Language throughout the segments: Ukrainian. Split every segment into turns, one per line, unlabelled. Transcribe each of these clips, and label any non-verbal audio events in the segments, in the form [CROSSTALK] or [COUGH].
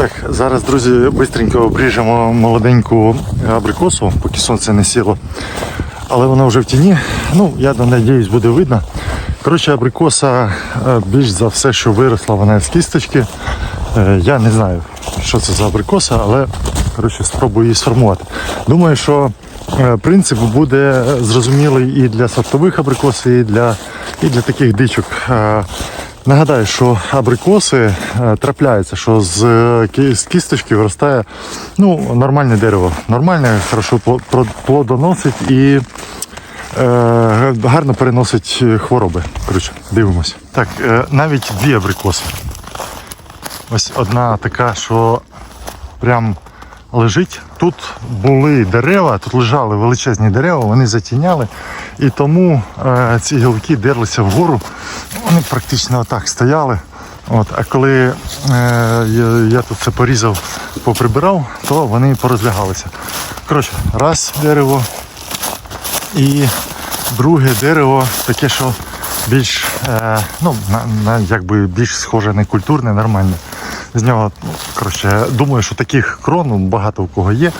Так, зараз, друзі, швидко обріжемо молоденьку абрикосу, поки сонце не сіло. Але вона вже в тіні. Ну, я надіюсь, буде видно. Коротше, абрикоса е, більш за все, що виросла вона з кісточки. Е, Я не знаю, що це за абрикоса, але коротше, спробую її сформувати. Думаю, що е, принцип буде зрозумілий і для сортових абрикос, і для, і для таких дичок. Нагадаю, що абрикоси е, трапляються, що з, е, з кісточки виростає ну, нормальне дерево. Нормальне, хорошо плодоносить і е, гарно переносить хвороби. Коротше, дивимось. Так, е, навіть дві абрикоси. Ось одна така, що прям лежить. Тут були дерева, тут лежали величезні дерева, вони затіняли. І тому е, ці гілки дерлися вгору. Вони практично отак стояли. От, а коли е, я, тут це порізав, поприбирав, то вони порозлягалися. Коротше, раз дерево і друге дерево таке, що більш, е, ну, на, на, якби більш схоже не культурне, нормальне. З нього, коротше, думаю, що таких крон ну, багато у кого є.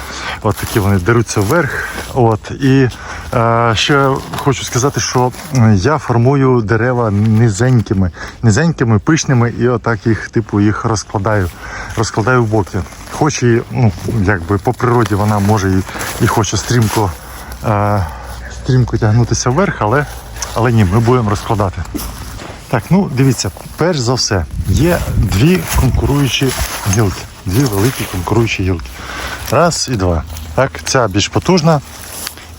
От такі вони деруться вверх. От. І е, ще хочу сказати, що я формую дерева низенькими, низенькими, пишними, і отак їх, типу, їх розкладаю, розкладаю в боки. Хоч і, ну, якби по природі вона може і, і хоче стрімко. Е, стрімко тягнутися вверх, але, але ні, ми будемо розкладати. Так, ну дивіться, перш за все, є дві конкуруючі гілки. Дві великі конкуруючі гілки. Раз і два. Так, ця більш потужна.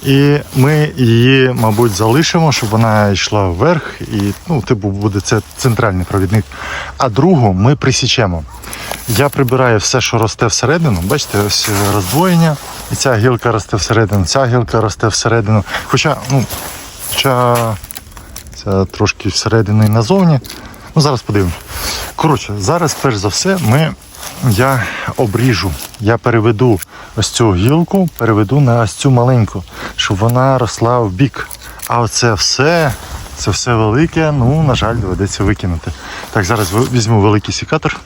І ми її, мабуть, залишимо, щоб вона йшла вверх, і ну, типу буде це центральний провідник. А другу ми присічемо. Я прибираю все, що росте всередину. Бачите, ось е, роздвоєння, і ця гілка росте всередину, ця гілка росте всередину. Хоча, ну, хоча це трошки всередину і назовні. Ну, зараз подивимось. Коротше, зараз, перш за все, ми, я обріжу, я переведу ось цю гілку, переведу на ось цю маленьку, щоб вона росла в бік. А оце все, це все велике, ну, на жаль, доведеться викинути. Так, зараз візьму великий сікатор.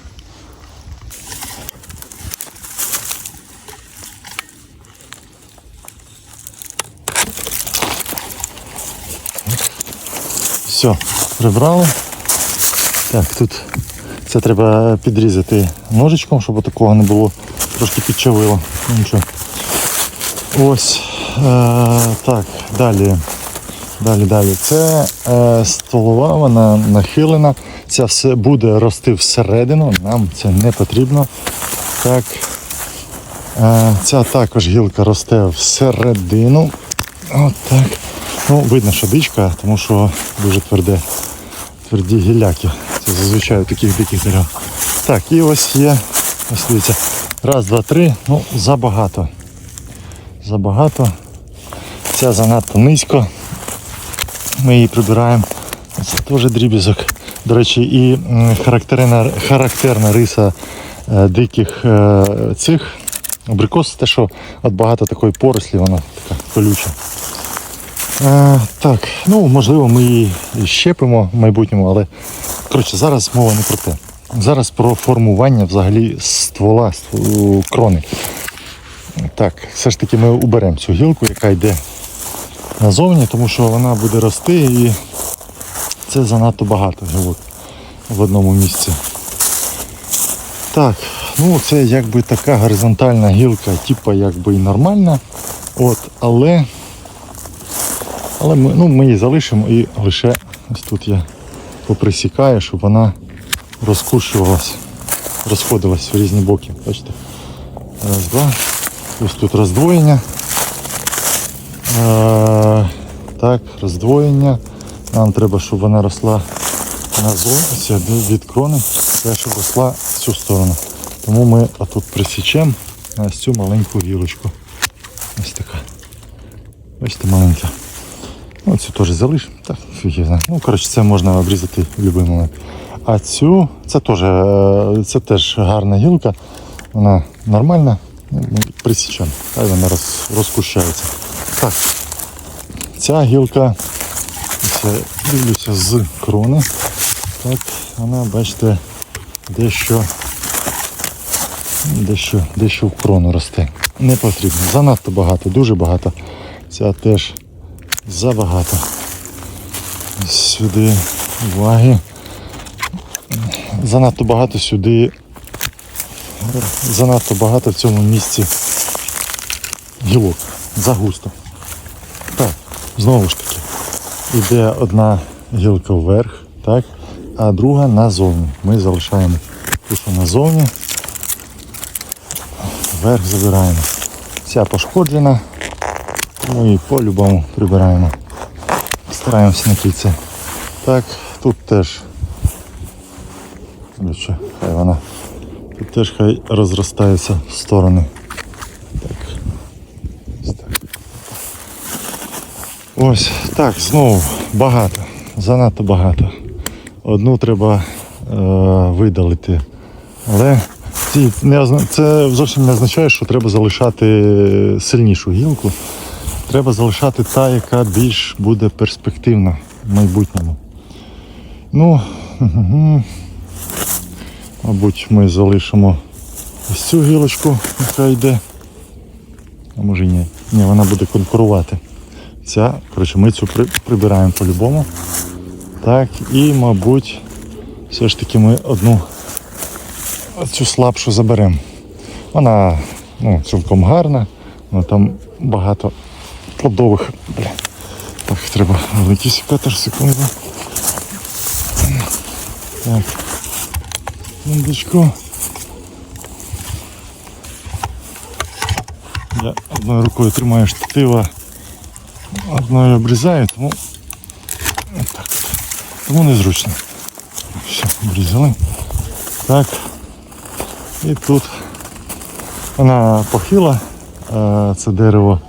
Все, прибрали. Так, тут це треба підрізати ножичком, щоб такого не було. Трошки підчавило. Ну, Нічого. Ось. Е, так, далі. Далі, далі. Це е, стволова, вона нахилена. Це все буде рости всередину. Нам це не потрібно. Так. Е, ця також гілка росте всередину. От. Ну, видно, що дичка, тому що дуже тверде, тверді гілляки. Це зазвичай у таких диких дерев. Так, і ось є, ось дивіться, раз, два, три, ну, забагато. Забагато. Ця занадто низько. Ми її прибираємо. Це теж дрібізок. До речі, і характерна, характерна риса е, диких е, цих абрикос, те, що от багато такої порослі, вона така колюча. Е, так, ну можливо, ми її щепимо в майбутньому, але коротше, зараз мова не про те. Зараз про формування взагалі ствола, крони. Так, все ж таки ми уберемо цю гілку, яка йде назовні, тому що вона буде рости і це занадто багато гілок в одному місці. Так, ну це якби така горизонтальна гілка, типа якби і нормальна. От, але але ми, ну, ми її залишимо і лише ось тут я поприсікаю, щоб вона розкушувалась, розходилась в різні боки. Бачите? Раз, два. Ось тут роздвоєння. Е, так, роздвоєння. Нам треба, щоб вона росла назовні від крони, щоб росла в цю сторону. Тому ми отут присічемо ось цю маленьку гілочку. Ось така. Бачите, маленька. Ну, цю теж залиш. Так. Ну, коротше, це можна обрізати в будь-який момент. А цю, це теж, е, це теж гарна гілка. Вона нормальна. Ну, Ми. Хай вона роз, розкущається. Так. Ця гілка, це дивлюся з крони. Так, вона, бачите, дещо Дещо, дещо в крону росте. Не потрібно. Занадто багато, дуже багато. Ця теж забагато. Сюди уваги. Занадто багато сюди. Занадто багато в цьому місці гілок. Загусто. Так, знову ж таки. Іде одна гілка вверх, так, а друга назовні. Ми залишаємо ту, назовні. Вверх забираємо. Ця пошкоджена. Тому і по-любому прибираємо. Стараємося на кільце. Так, тут теж. Коротше, хай вона. Тут теж хай розростається в сторони. Так. Ось так. Ось так, знову багато. Занадто багато. Одну треба е, видалити. Але це зовсім не означає, що треба залишати сильнішу гілку. Треба залишати та, яка більш буде перспективна в майбутньому. Ну, мгм. [LAUGHS] мабуть, ми залишимо ось цю гілочку, яка йде. А може ні. Ні, вона буде конкурувати. Ця, коротше, ми цю прибираємо по-любому. Так, і, мабуть, все ж таки ми одну цю слабшу заберемо. Вона ну, цілком гарна, але там багато плодових. Бля. Так, треба великий секатор, секунду. Так. Секундочку. Я одною рукою тримаю штатива, одною обрізаю, тому так. Тому незручно. Все, обрізали. Так. І тут вона похила, це дерево.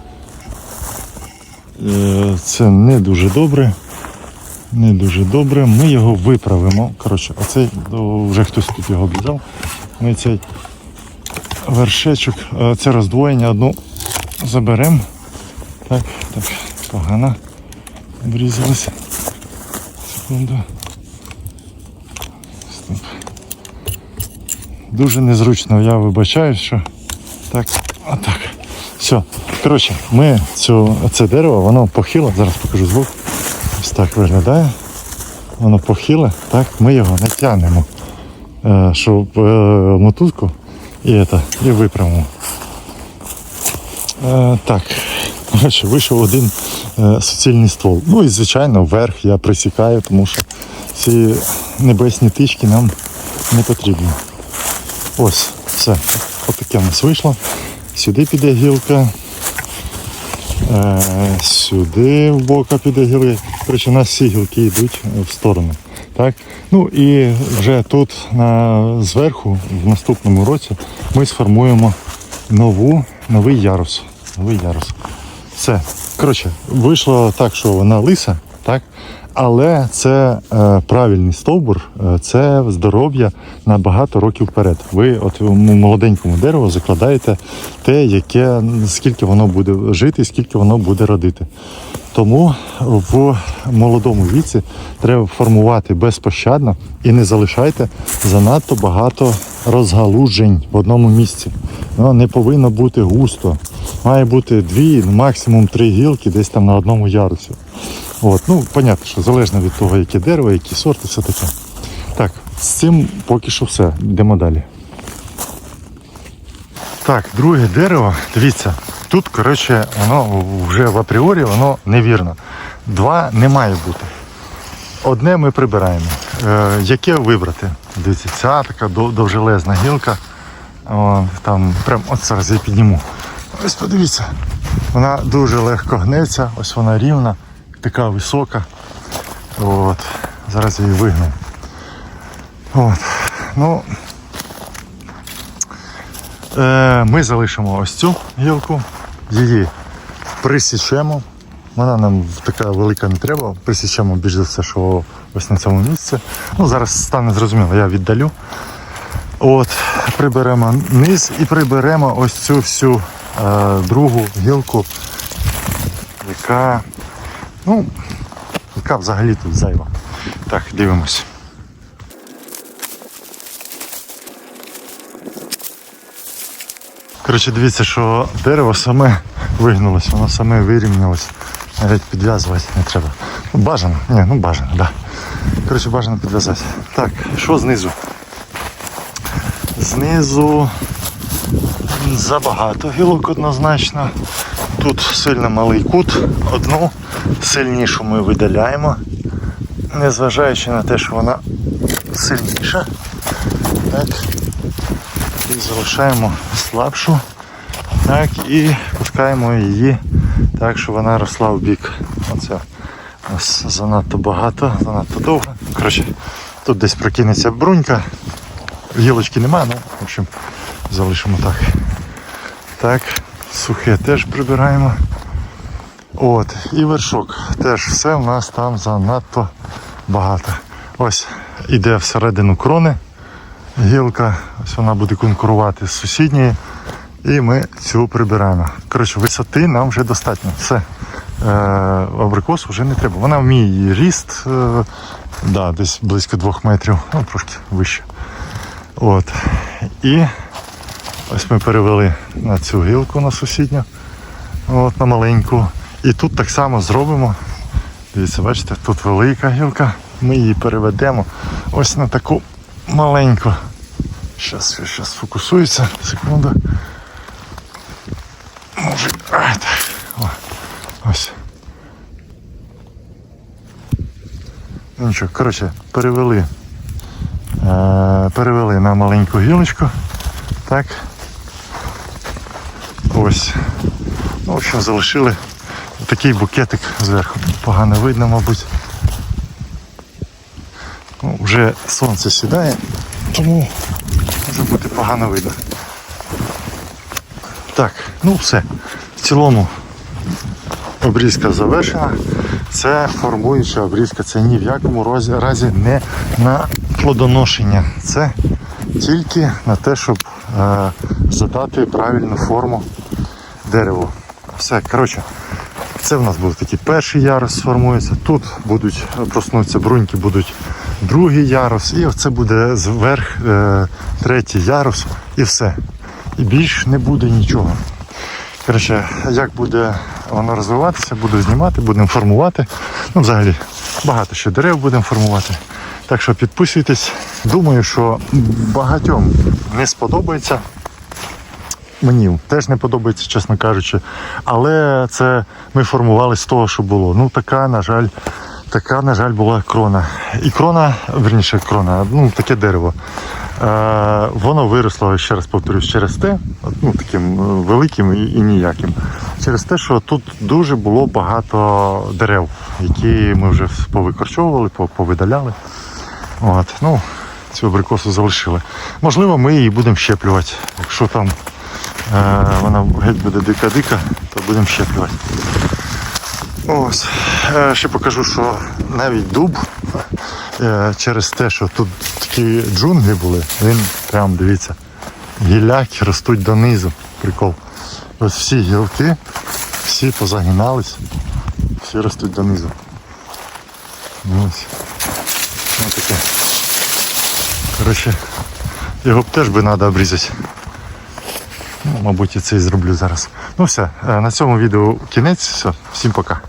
Е, Це не дуже добре. Не дуже добре. Ми його виправимо. Коротше, оцей вже хтось тут його обрізав. Ми цей вершечок, е, це роздвоєння одну заберемо. Так, так, погано. Обрізалося. Секунду. Стоп. Дуже незручно, я вибачаю, що так, отак. Все. Коротше, ми цю, це дерево, воно похиле, зараз покажу звук. Ось так виглядає. Воно похиле, так, ми його натягнемо, е, щоб е, мотузку і, это, і виправимо. Е, так, коротше, вийшов один суцільний ствол. Ну і звичайно, вверх я присікаю, тому що ці небесні тички нам не потрібні. Ось, все. Отаке у нас вийшло. Сюди піде гілка. Е, сюди в бока піде гілки. Коротше, у нас всі гілки йдуть в сторону. Так? Ну і вже тут на, зверху, в наступному році, ми сформуємо нову, новий ярус. Новий ярус. Все. Коротше, вийшло так, що вона лиса, так? Але це е, правильний стовбур, е, це здоров'я на багато років вперед. Ви от молоденькому дереву закладаєте те, яке скільки воно буде жити, скільки воно буде родити. Тому в молодому віці треба формувати безпощадно і не залишайте занадто багато розгалужень в одному місці. Ну, не повинно бути густо. Має бути дві, максимум три гілки десь там на одному ярусі. От, ну, понятно, що залежно від того, яке дерево, які сорти, все таке. Так, з цим поки що все. Йдемо далі. Так, друге дерево, дивіться, тут, коротше, воно вже в апріорі воно невірно. Два не має бути. Одне ми прибираємо. Е, яке вибрати? Дивіться, ця така довжелезна гілка. О, там прям от зараз я підніму. Ось подивіться. Вона дуже легко гнеться, ось вона рівна, така висока. От. Зараз я її вигну. От. Ну, Е, Ми залишимо ось цю гілку, її присічемо. Вона нам така велика не треба, присічемо більш за все, що ось на цьому місці. Ну, зараз стане зрозуміло, я віддалю. От, приберемо низ і приберемо ось цю всю е, другу гілку, яка, ну, яка взагалі тут зайва. Так, дивимось. Коротше, дивіться, що дерево саме вигнулося, воно саме вирівнялось. Навіть підв'язувати не треба. Ну, бажано, ні, ну бажано, так. Да. Коротше, бажано підв'язати. Так, що знизу? Знизу забагато гілок однозначно. Тут сильно малий кут. Одну сильнішу ми видаляємо, незважаючи на те, що вона сильніша. Так. І залишаємо слабшу. Так, і пускаємо її так, щоб вона росла в бік. Оце у нас занадто багато, занадто довго. Коротше, тут десь прокинеться брунька. Гілочки немає, ну, в общем, залишимо так. Так, сухе теж прибираємо. От, і вершок. Теж все в нас там занадто багато. Ось іде всередину крони гілка, ось вона буде конкурувати з сусідньою. І ми цю прибираємо. Коротше, висоти нам вже достатньо. Все. Е, абрикос вже не треба. Вона вміє її ріст, е, да, десь близько двох метрів, ну трошки вище. От. І ось ми перевели на цю гілку на сусідню, от, на маленьку. І тут так само зробимо. Дивіться, бачите, тут велика гілка. Ми її переведемо ось на таку маленьку. Зараз, зараз фокусується. Секунду. Може. А, так. О, ось. Ну нічого, коротше, перевели. Е, перевели на маленьку гілочку. Так. Ось. Ну, в общем, залишили такий букетик зверху. Погано видно, мабуть. Ну, вже сонце сідає, тому може бути погано видно. Так, ну все. В цілому обрізка завершена. Це формуюча обрізка, це ні в якому разі не на плодоношення. Це тільки на те, щоб е, задати правильну форму дереву. Все, коротше, це в нас був такий перший ярус сформується. Тут будуть проснуться бруньки, будуть другий ярус, і це буде зверх е, третій ярус і все. І більш не буде нічого. Коротше, як буде воно розвиватися, буду знімати, будемо формувати. Ну, взагалі, багато ще дерев будемо формувати. Так що підписуйтесь. Думаю, що багатьом не сподобається. Мені теж не подобається, чесно кажучи. Але це ми формували з того, що було. Ну, така, на жаль, така, на жаль, була крона. І крона, верніше, крона, ну, таке дерево. Е, воно виросло, ще раз повторюсь, через те, ну, таким е, великим і, і ніяким. Через те, що тут дуже було багато дерев, які ми вже повикорчовували, повидаляли. От, ну, цю абрикосу залишили. Можливо, ми її будемо щеплювати. Якщо там вона геть буде дика-дика, то будемо щеплювати. Ось. Е, ще покажу, що навіть дуб е, через те, що тут такі джунглі були, він прям дивіться, гіляки ростуть донизу. Прикол. Ось всі гілки, всі позагинались, всі ростуть донизу. Ось. Ось таке. Коротше, його б теж би треба обрізати. Мабуть, і це і зроблю зараз. Ну все, е, на цьому відео кінець. Все, всім пока.